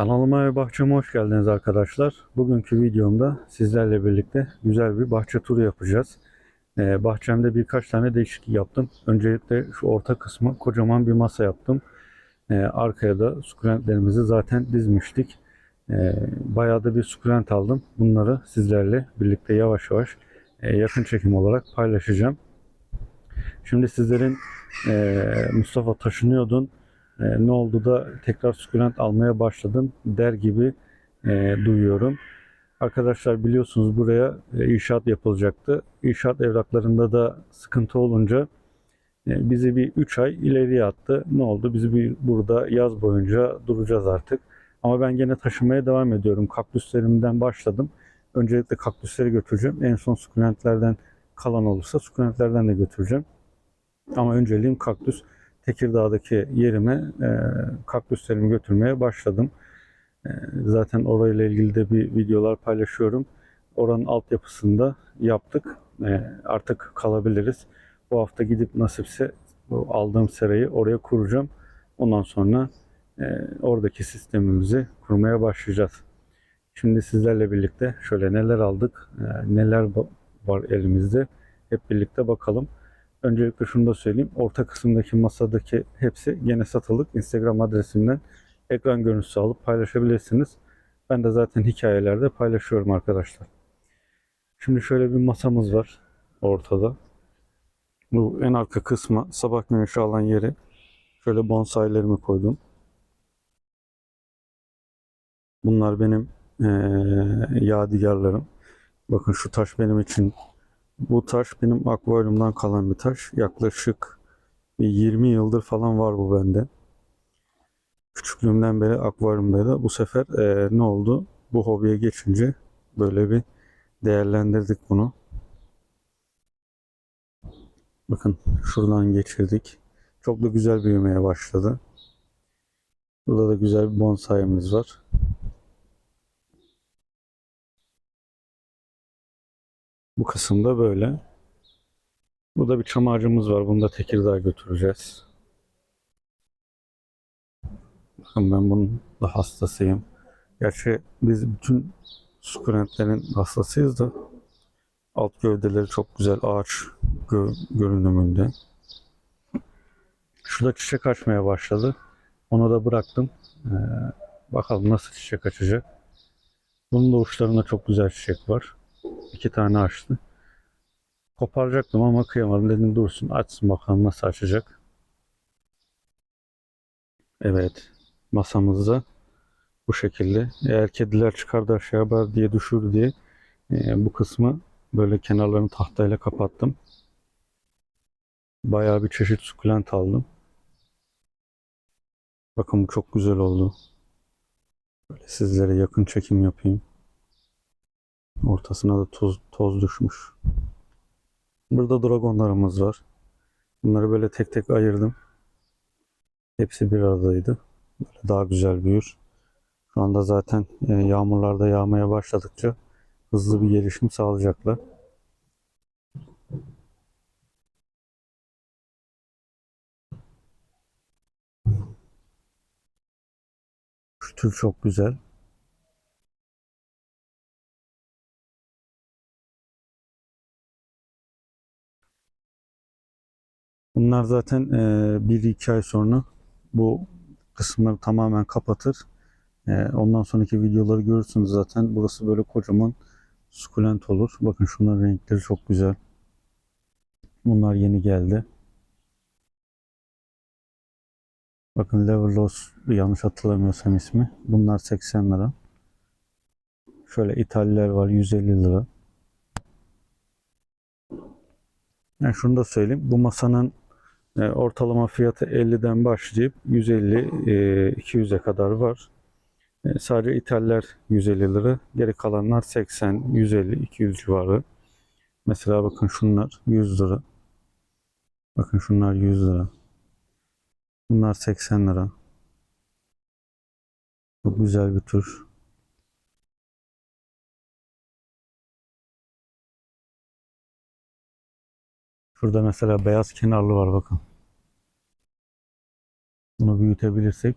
Kanalıma ve bahçeme hoş geldiniz arkadaşlar. Bugünkü videomda sizlerle birlikte güzel bir bahçe turu yapacağız. Ee, bahçemde birkaç tane değişiklik yaptım. Öncelikle şu orta kısmı kocaman bir masa yaptım. Ee, arkaya da sukulentlerimizi zaten dizmiştik. Ee, bayağı da bir sukulent aldım. Bunları sizlerle birlikte yavaş yavaş e, yakın çekim olarak paylaşacağım. Şimdi sizlerin e, Mustafa taşınıyordun e, ne oldu da tekrar sukulent almaya başladın der gibi e, duyuyorum. Arkadaşlar biliyorsunuz buraya e, inşaat yapılacaktı. İnşaat evraklarında da sıkıntı olunca e, bizi bir 3 ay ileriye attı. Ne oldu? Biz bir burada yaz boyunca duracağız artık. Ama ben gene taşımaya devam ediyorum. Kaktüslerimden başladım. Öncelikle kaktüsleri götüreceğim. En son sukulentlerden kalan olursa sukulentlerden de götüreceğim. Ama önceliğim kaktüs. Tekirdağ'daki yerime e, kaktüslerimi götürmeye başladım. E, zaten orayla ilgili de bir videolar paylaşıyorum. Oranın altyapısını da yaptık. E, artık kalabiliriz. Bu hafta gidip nasipse bu aldığım serayı oraya kuracağım. Ondan sonra e, oradaki sistemimizi kurmaya başlayacağız. Şimdi sizlerle birlikte şöyle neler aldık, e, neler var elimizde hep birlikte bakalım. Öncelikle şunu da söyleyeyim. Orta kısımdaki masadaki hepsi gene satılık. Instagram adresimden ekran görüntüsü alıp paylaşabilirsiniz. Ben de zaten hikayelerde paylaşıyorum arkadaşlar. Şimdi şöyle bir masamız var ortada. Bu en arka kısma sabah güneşi alan yeri şöyle bonsailerimi koydum. Bunlar benim eee yadigarlarım. Bakın şu taş benim için bu taş benim akvaryumdan kalan bir taş. Yaklaşık bir 20 yıldır falan var bu bende. Küçüklüğümden beri akvaryumdaydı. Bu sefer eee, ne oldu? Bu hobiye geçince böyle bir değerlendirdik bunu. Bakın şuradan geçirdik. Çok da güzel büyümeye başladı. Burada da güzel bir bonsaimiz var. Bu kısımda böyle. Burada bir çam ağacımız var. Bunu da Tekirdağ'a götüreceğiz. Bakın ben bunun da hastasıyım. Gerçi biz bütün sukulentlerin hastasıyız da alt gövdeleri çok güzel ağaç gö- görünümünde. Şurada çiçek açmaya başladı. Onu da bıraktım. Ee, bakalım nasıl çiçek açacak. Bunun da uçlarında çok güzel çiçek var. İki tane açtı. Koparacaktım ama kıyamadım. Dedim dursun açsın bakalım nasıl açacak. Evet. Masamızda bu şekilde. Eğer kediler çıkar da aşağı yapar diye düşür diye e, bu kısmı böyle kenarlarını tahtayla kapattım. Bayağı bir çeşit sukulent aldım. Bakın bu çok güzel oldu. Böyle sizlere yakın çekim yapayım. Ortasına da toz, toz düşmüş. Burada dragonlarımız var. Bunları böyle tek tek ayırdım. Hepsi bir aradaydı. Böyle daha güzel büyür. Şu anda zaten e, yağmurlarda yağmaya başladıkça hızlı bir gelişim sağlayacaklar. Şu tür çok güzel. Bunlar zaten 1-2 ay sonra bu kısımları tamamen kapatır. E, ondan sonraki videoları görürsünüz zaten. Burası böyle kocaman sukulent olur. Bakın şunların renkleri çok güzel. Bunlar yeni geldi. Bakın Leverlos yanlış hatırlamıyorsam ismi. Bunlar 80 lira. Şöyle İtalyalar var 150 lira. Yani şunu da söyleyeyim. Bu masanın e, ortalama fiyatı 50'den başlayıp 150-200'e kadar var. E, sadece İtalyalar 150 lira. Geri kalanlar 80, 150, 200 civarı. Mesela bakın şunlar 100 lira. Bakın şunlar 100 lira. Bunlar 80 lira. Çok güzel bir tür. Şurada mesela beyaz kenarlı var bakın. Bunu büyütebilirsek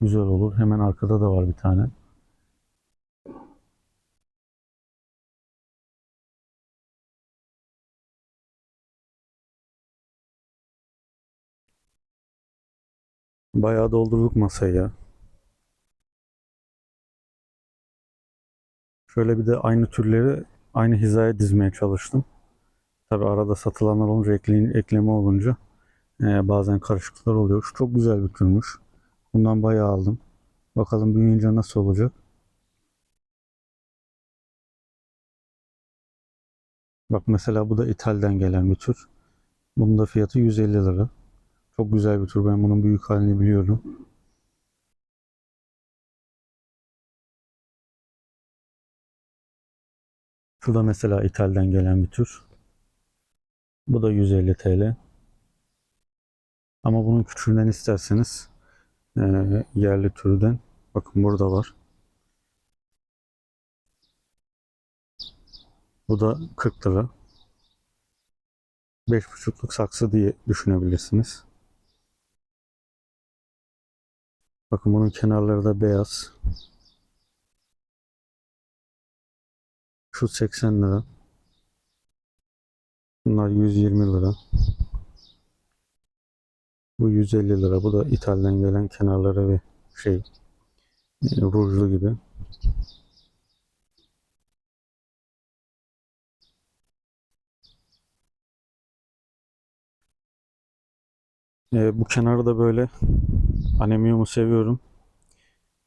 Güzel olur. Hemen arkada da var bir tane. Bayağı doldurduk masayı ya. Şöyle bir de aynı türleri aynı hizaya dizmeye çalıştım. Tabi arada satılanlar olunca ekleyin, ekleme olunca e, bazen karışıklıklar oluyor. Şu çok güzel bir türmüş. Bundan bayağı aldım. Bakalım büyüyünce nasıl olacak. Bak mesela bu da İtal'den gelen bir tür. Bunun da fiyatı 150 lira. Çok güzel bir tür. Ben bunun büyük halini biliyorum. Şu da mesela İtal'den gelen bir tür. Bu da 150 TL. Ama bunun küçüğünden isterseniz eee, yerli türden bakın burada var. Bu da 40 lira. 5,5'luk saksı diye düşünebilirsiniz. Bakın bunun kenarları da beyaz. Şu 80 lira. Bunlar 120 lira. Bu 150 lira. Bu da İtal'den gelen kenarları ve şey e, rujlu gibi. E, bu kenarı da böyle anemiyumu seviyorum.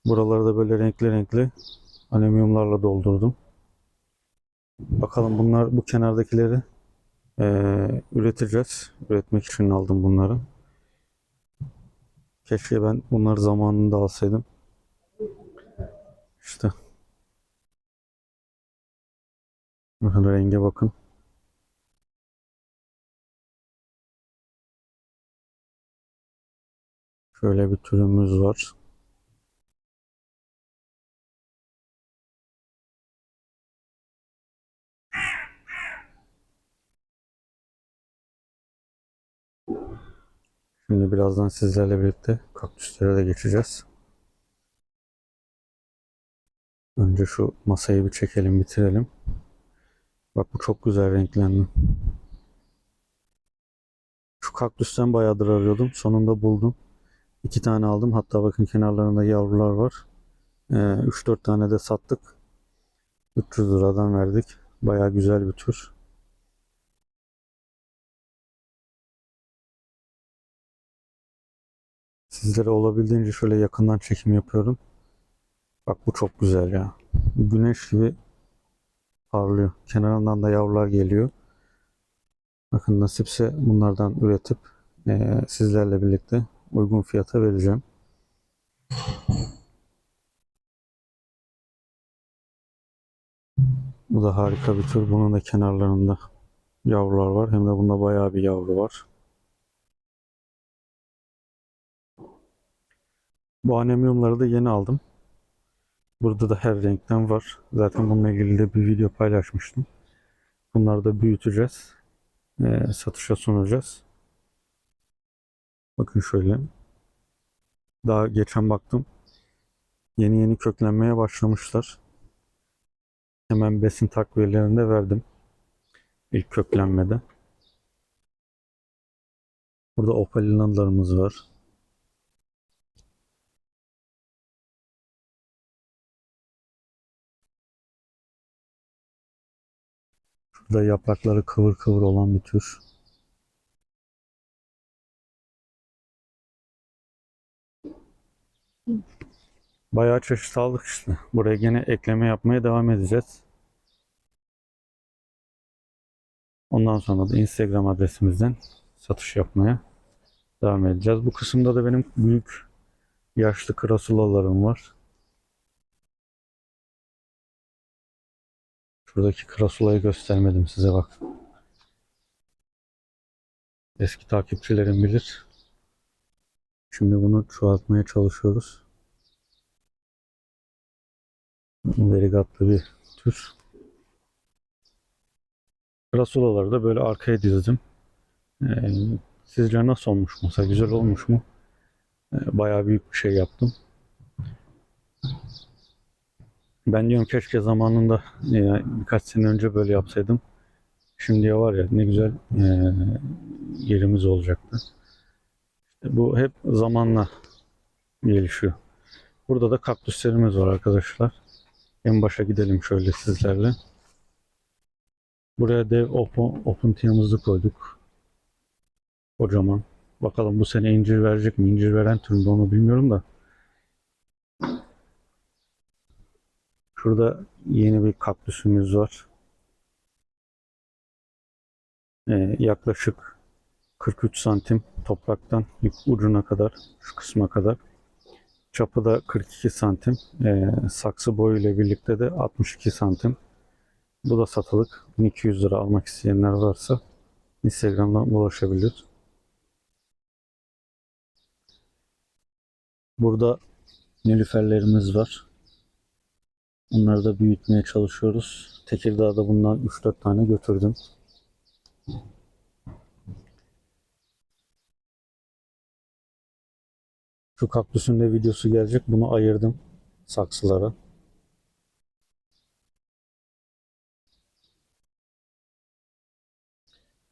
Buraları da böyle renkli renkli anemiyumlarla doldurdum. Bakalım bunlar bu kenardakileri eee, üreteceğiz. Üretmek için aldım bunları. Keşke ben bunları zamanında alsaydım. İşte. Bakın renge bakın. Şöyle bir türümüz var. Şimdi birazdan sizlerle birlikte kaktüslere de geçeceğiz. Önce şu masayı bir çekelim, bitirelim. Bak bu çok güzel renklendi. Şu kaktüsten bayağıdır arıyordum. Sonunda buldum. İki tane aldım. Hatta bakın kenarlarında yavrular var. Ee, 3-4 tane de sattık. 300 liradan verdik. Bayağı güzel bir tür. Sizlere olabildiğince şöyle yakından çekim yapıyorum. Bak bu çok güzel ya. Güneş gibi parlıyor. Kenarından da yavrular geliyor. Bakın nasipse bunlardan üretip eee, sizlerle birlikte uygun fiyata vereceğim. Bu da harika bir tür. Bunun da kenarlarında yavrular var. Hem de bunda bayağı bir yavru var. Bu anemiyumları da yeni aldım. Burada da her renkten var. Zaten bununla ilgili de bir video paylaşmıştım. Bunları da büyüteceğiz. Ee, satışa sunacağız. Bakın şöyle. Daha geçen baktım. Yeni yeni köklenmeye başlamışlar. Hemen besin takviyelerini de verdim. İlk köklenmede. Burada opalinalarımız var. Şurada yaprakları kıvır kıvır olan bir tür. Bayağı çeşit aldık işte. Buraya gene ekleme yapmaya devam edeceğiz. Ondan sonra da Instagram adresimizden satış yapmaya devam edeceğiz. Bu kısımda da benim büyük yaşlı krasulalarım var. Şuradaki krasulayı göstermedim size bak. Eski takipçilerim bilir. Şimdi bunu çoğaltmaya çalışıyoruz. Verigatlı bir tür. Krasulaları da böyle arkaya dizdim. Ee, sizce nasıl olmuş masa? Güzel olmuş mu? Ee, bayağı büyük bir şey yaptım. Ben diyorum keşke zamanında e, birkaç sene önce böyle yapsaydım. Şimdiye var ya ne güzel e, yerimiz olacaktı. İşte bu hep zamanla gelişiyor. Burada da kaktüslerimiz var arkadaşlar. En başa gidelim şöyle sizlerle. Buraya dev open, open tiyamızı koyduk. Kocaman. Bakalım bu sene incir verecek mi? İncir veren türünde onu bilmiyorum da. Şurada yeni bir kaktüsümüz var. Ee, yaklaşık 43 santim topraktan ucuna kadar, şu kısma kadar. Çapı da 42 santim. Ee, saksı boyu ile birlikte de 62 santim. Bu da satılık. 1200 lira almak isteyenler varsa Instagram'dan ulaşabilir. Burada nilüferlerimiz var. Onları da büyütmeye çalışıyoruz. Tekirdağ'da bundan 3-4 tane götürdüm. Şu kaktüsün de videosu gelecek. Bunu ayırdım saksılara.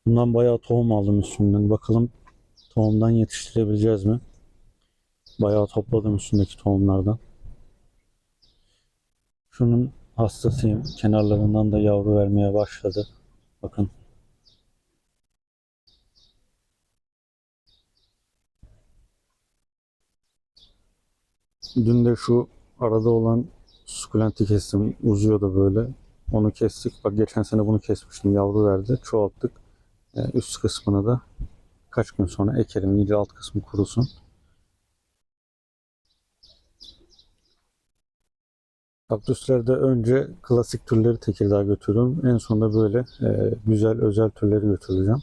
Bundan bayağı tohum aldım üstünden. Bakalım tohumdan yetiştirebileceğiz mi? Bayağı topladım üstündeki tohumlardan. Şunun hastasıyım. Kenarlarından da yavru vermeye başladı. Bakın. Dün de şu arada olan sukulenti kestim. Uzuyordu böyle. Onu kestik. Bak geçen sene bunu kesmiştim. Yavru verdi. Çoğalttık. Ee, üst kısmını da kaç gün sonra ekelim. İyice alt kısmı kurusun. Kaktüslerde önce klasik türleri Tekirdağ götürüyorum. En sonunda böyle e, güzel özel türleri götüreceğim.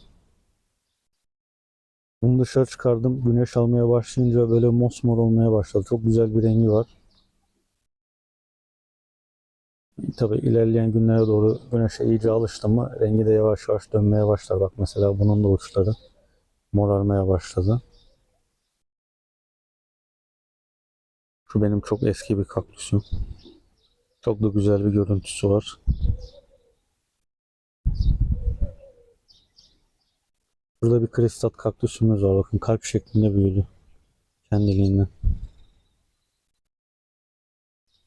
Bunu dışarı çıkardım. Güneş almaya başlayınca böyle mosmor olmaya başladı. Çok güzel bir rengi var. Tabii ilerleyen günlere doğru güneşe iyice alıştı mı rengi de yavaş yavaş dönmeye başlar. Bak mesela bunun da uçları morarmaya başladı. Şu benim çok eski bir kaktüsüm. Çok da güzel bir görüntüsü var. Burada bir kristal kaktüsümüz var. Bakın kalp şeklinde büyüdü. Kendiliğinden.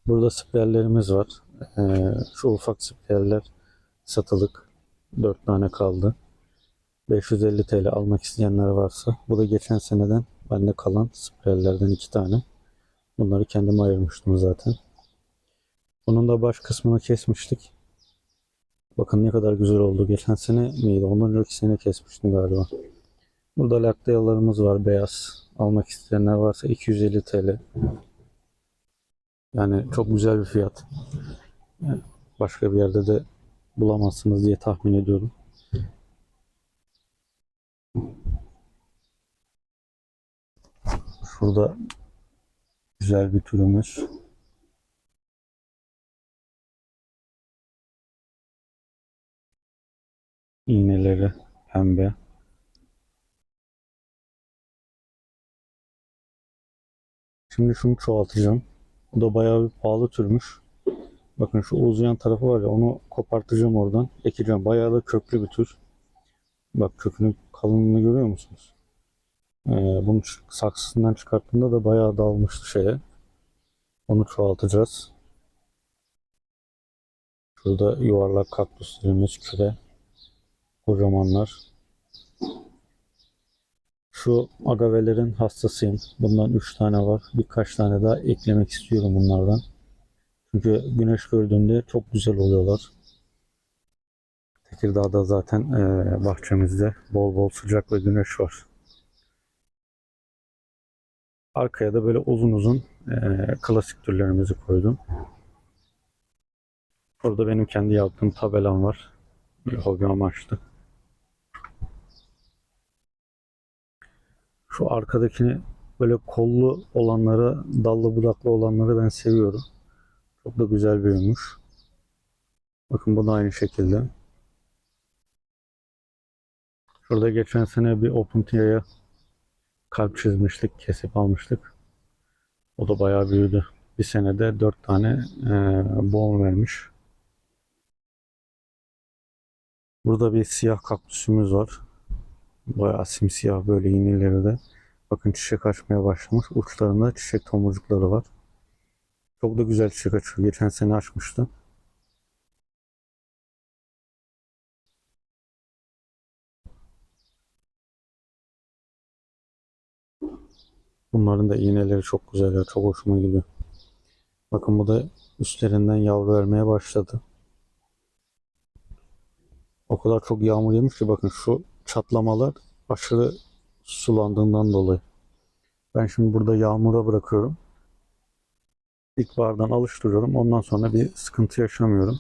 Burada spreyerlerimiz var. Ee, şu ufak spreyerler satılık. 4 tane kaldı. 550 TL almak isteyenler varsa. Bu da geçen seneden bende kalan spreyerlerden 2 tane. Bunları kendim ayırmıştım zaten. Bunun da baş kısmını kesmiştik. Bakın ne kadar güzel oldu. Geçen sene miydi? Ondan önceki sene kesmiştim galiba. Burada laktayalarımız var beyaz. Almak isteyenler varsa 250 TL. Yani çok güzel bir fiyat. Başka bir yerde de bulamazsınız diye tahmin ediyorum. Şurada güzel bir türümüz. İğneleri pembe. Şimdi şunu çoğaltacağım. Bu da bayağı bir pahalı türmüş. Bakın şu uzayan tarafı var ya onu kopartacağım oradan. Ekeceğim. Bayağı da köklü bir tür. Bak kökünün kalınlığını görüyor musunuz? Ee, bunu saksısından çıkarttığımda da bayağı dalmıştı şeye. Onu çoğaltacağız. Şurada yuvarlak kaktüslerimiz küre. Kocamanlar. Şu agavelerin hastasıyım. Bundan 3 tane var. Birkaç tane daha eklemek istiyorum bunlardan. Çünkü güneş gördüğünde çok güzel oluyorlar. Tekirdağ'da zaten eee, bahçemizde bol bol sıcak ve güneş var. Arkaya da böyle uzun uzun eee, klasik türlerimizi koydum. Orada benim kendi yaptığım tabelam var. Bir hobi amaçlı. Şu arkadakini böyle kollu olanları, dallı budaklı olanları ben seviyorum. Çok da güzel büyümüş. Bakın bu da aynı şekilde. Şurada geçen sene bir Open Tia'ya kalp çizmiştik, kesip almıştık. O da bayağı büyüdü. Bir senede dört tane e, boğum vermiş. Burada bir siyah kaktüsümüz var. Bayağı simsiyah böyle iğneleri de. Bakın çiçek açmaya başlamış. Uçlarında çiçek tomurcukları var. Çok da güzel çiçek açıyor. Geçen sene açmıştı. Bunların da iğneleri çok güzel ya. Çok hoşuma gidiyor. Bakın bu da üstlerinden yavru vermeye başladı. O kadar çok yağmur yemiş ki bakın şu çatlamalar aşırı sulandığından dolayı. Ben şimdi burada yağmura bırakıyorum. İlkbahardan alıştırıyorum. Ondan sonra bir sıkıntı yaşamıyorum.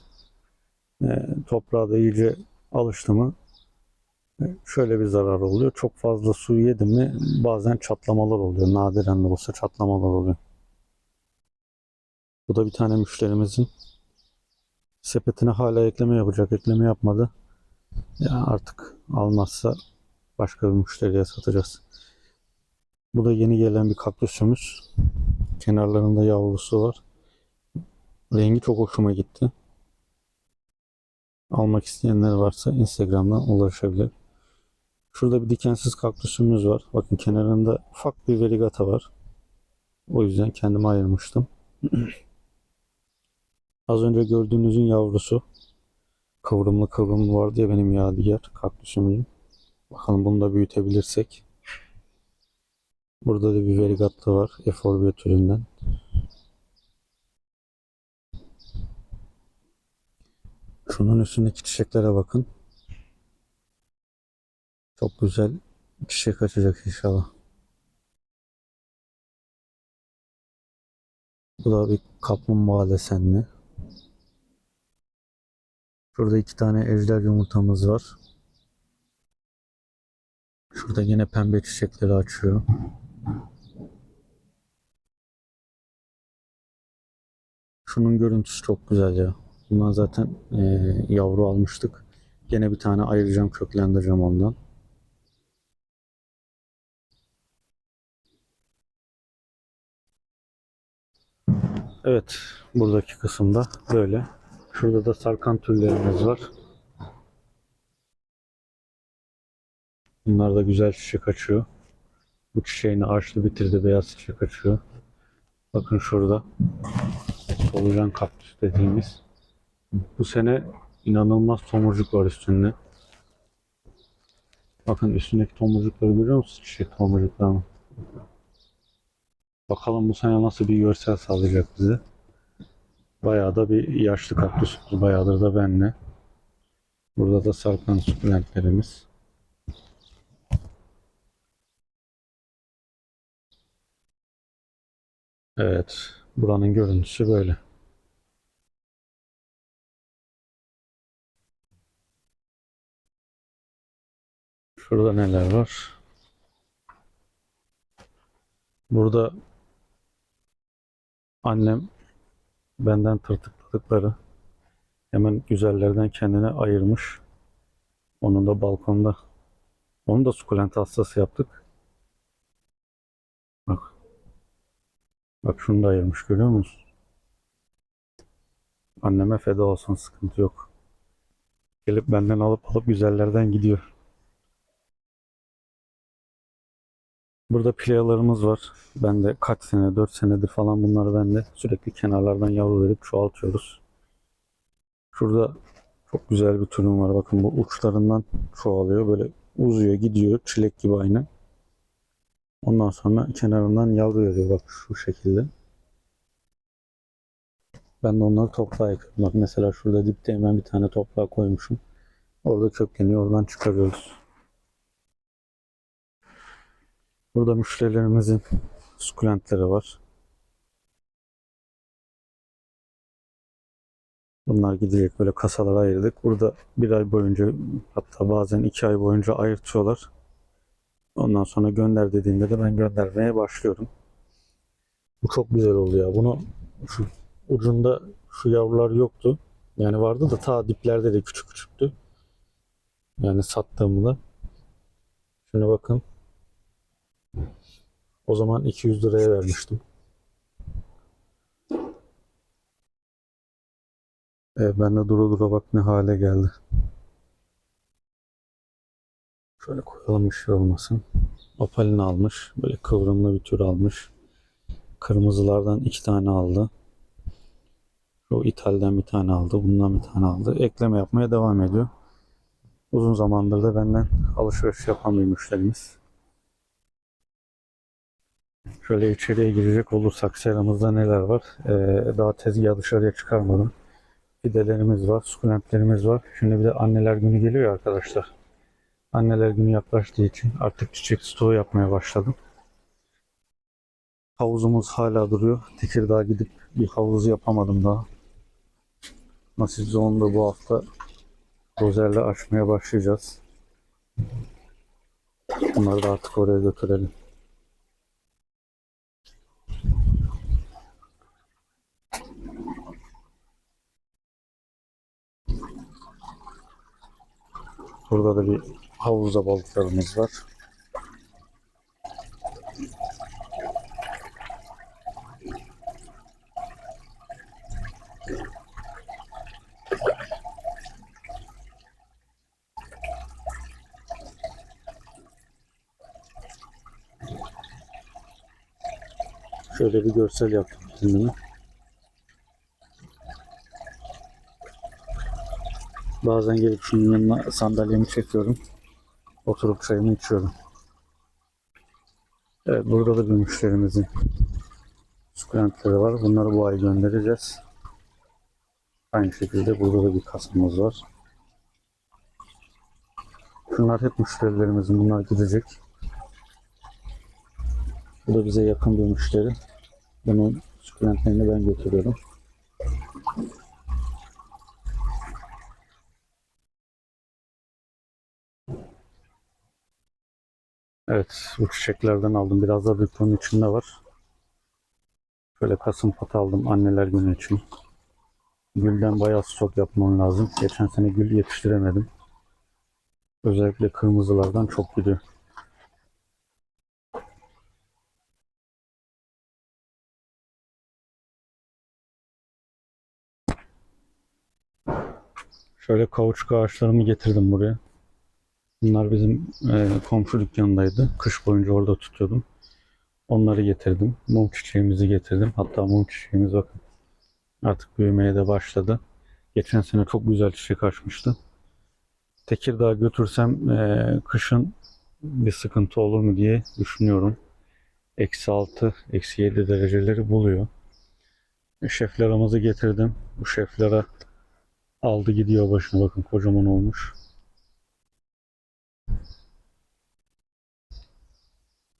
Ee, toprağa da iyice alıştı mı e, şöyle bir zarar oluyor. Çok fazla su yedim mi bazen çatlamalar oluyor. Nadiren de olsa çatlamalar oluyor. Bu da bir tane müşterimizin sepetine hala ekleme yapacak. Ekleme yapmadı. Ya artık almazsa başka bir müşteriye satacağız. Bu da yeni gelen bir kaktüsümüz. Kenarlarında yavrusu var. Rengi çok hoşuma gitti. Almak isteyenler varsa Instagram'dan ulaşabilir. Şurada bir dikensiz kaktüsümüz var. Bakın kenarında ufak bir verigata var. O yüzden kendime ayırmıştım. Az önce gördüğünüzün yavrusu. Kıvrımlı kıvrımlı vardı ya benim yadigar kaktüsümün. Bakalım bunu da büyütebilirsek. Burada da bir verigatlı var. Eforbia türünden. Şunun üstündeki çiçeklere bakın. Çok güzel çiçek açacak inşallah. Bu da bir kaplumbağa desenli. Şurada iki tane ejder yumurtamız var. Şurada yine pembe çiçekleri açıyor. Şunun görüntüsü çok güzel ya. Bundan zaten eee, yavru almıştık. Yine bir tane ayıracağım, köklendireceğim ondan. Evet, buradaki kısımda böyle. Şurada da sarkan türlerimiz var. Bunlar da güzel çiçek açıyor. Bu çiçeğini açtı bitirdi beyaz çiçek açıyor. Bakın şurada solucan kaktüs dediğimiz. Bu sene inanılmaz tomurcuk var üstünde. Bakın üstündeki tomurcukları görüyor musunuz? Çiçek tomurcuklarını. Bakalım bu sene nasıl bir görsel sağlayacak bize. Bayağı da bir yaşlı kaktüs. Bayağıdır da benle. Burada da sarkan sukulentlerimiz. Evet. Buranın görüntüsü böyle. Şurada neler var? Burada annem benden tırtıkladıkları hemen güzellerden kendine ayırmış. Onun da balkonda. Onu da sukulent hastası yaptık. Bak. Bak şunu da ayırmış görüyor musun? Anneme feda olsun sıkıntı yok. Gelip benden alıp alıp güzellerden gidiyor. Burada pilealarımız var. Ben de kaç sene, 4 senedir falan bunları ben de sürekli kenarlardan yavru verip çoğaltıyoruz. Şurada çok güzel bir türüm var. Bakın bu uçlarından çoğalıyor. Böyle uzuyor, gidiyor. Çilek gibi aynı. Ondan sonra kenarından yavru veriyor. Bak şu şekilde. Ben de onları toprağa ekliyorum. Bak mesela şurada dipte hemen bir tane toprağa koymuşum. Orada kökleniyor. Oradan çıkarıyoruz. Burada müşterilerimizin sukulentleri var. Bunlar gidecek böyle kasalara ayırdık. Burada bir ay boyunca hatta bazen iki ay boyunca ayırtıyorlar. Ondan sonra gönder dediğinde de ben göndermeye başlıyorum. Bu çok güzel oldu ya. Bunu şu ucunda şu yavrular yoktu. Yani vardı da ta diplerde de küçük küçüktü. Yani sattığımda. Şuna bakın. O zaman 200 liraya vermiştim. E, ben de dura dura bak ne hale geldi. Şöyle koyalım bir şey olmasın. Opalini almış. Böyle kıvrımlı bir tür almış. Kırmızılardan iki tane aldı. O İtalya'dan bir tane aldı. Bundan bir tane aldı. Ekleme yapmaya devam ediyor. Uzun zamandır da benden alışveriş yapan bir müşterimiz. Şöyle içeriye girecek olursak seramızda neler var? Ee, daha tezgahı dışarıya çıkarmadım. Fidelerimiz var, sukulentlerimiz var. Şimdi bir de anneler günü geliyor arkadaşlar. Anneler günü yaklaştığı için artık çiçek stoğu yapmaya başladım. Havuzumuz hala duruyor. Tekirdağ gidip bir havuzu yapamadım daha. Nasipse onu da bu hafta dozerle açmaya başlayacağız. Bunları da artık oraya götürelim. Burada da bir havuzda balıklarımız var. Şöyle bir görsel yaptım kendime. Bazen gelip şunun yanına sandalyemi çekiyorum. Oturup çayımı içiyorum. Evet burada da bir müşterimizin sukulentleri var. Bunları bu ay göndereceğiz. Aynı şekilde burada da bir kasamız var. Şunlar hep müşterilerimizin. Bunlar gidecek. Bu da bize yakın bir müşteri. Bunun sukulentlerini ben götürüyorum. Evet, bu çiçeklerden aldım. Biraz da büyüklüğün içinde var. Şöyle kasım patı aldım anneler günü için. Gülden bayağı stok yapmam lazım. Geçen sene gül yetiştiremedim. Özellikle kırmızılardan çok gidiyor. Şöyle kauçuk ağaçlarımı getirdim buraya. Bunlar bizim e, komşu dükkanındaydı. Kış boyunca orada tutuyordum. Onları getirdim. Mum çiçeğimizi getirdim. Hatta mum çiçeğimiz bakın artık büyümeye de başladı. Geçen sene çok güzel çiçek açmıştı. Tekirdağ götürsem e, kışın bir sıkıntı olur mu diye düşünüyorum. Eksi 6, eksi 7 dereceleri buluyor. E, şeflarımızı getirdim. Bu şeflere aldı gidiyor başına bakın kocaman olmuş.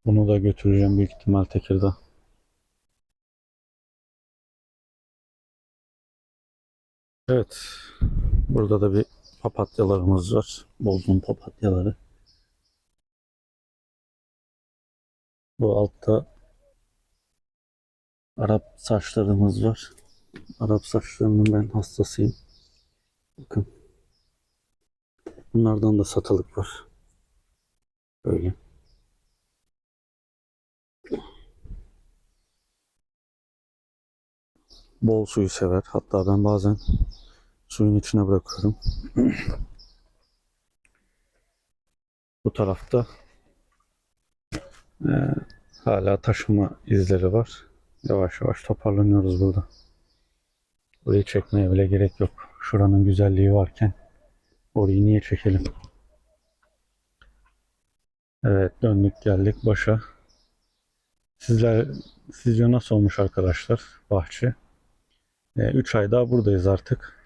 Bunu da götüreceğim büyük ihtimal Tekirdağ. Evet. Burada da bir papatyalarımız var. Bozgun papatyaları. Bu altta Arap saçlarımız var. Arap saçlarının ben hastasıyım. Bakın. Bunlardan da satılık var. Böyle. Bol suyu sever. Hatta ben bazen suyun içine bırakıyorum. Bu tarafta e, hala taşıma izleri var. Yavaş yavaş toparlanıyoruz burada. Burayı çekmeye bile gerek yok. Şuranın güzelliği varken orayı niye çekelim? Evet döndük geldik başa. Sizler sizce nasıl olmuş arkadaşlar bahçe? 3 ay daha buradayız artık.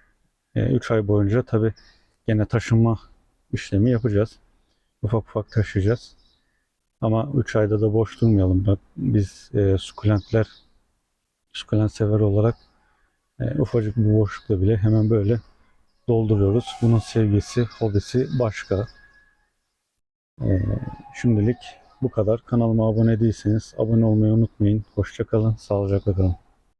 3 ay boyunca tabi gene taşınma işlemi yapacağız. Ufak ufak taşıyacağız. Ama 3 ayda da boş durmayalım. Biz e, sukulentler sukulent sever olarak e, ufacık bir boşlukta bile hemen böyle dolduruyoruz. Bunun sevgisi, hobisi başka. E, şimdilik bu kadar. Kanalıma abone değilseniz abone olmayı unutmayın. Hoşçakalın, sağlıcakla kalın.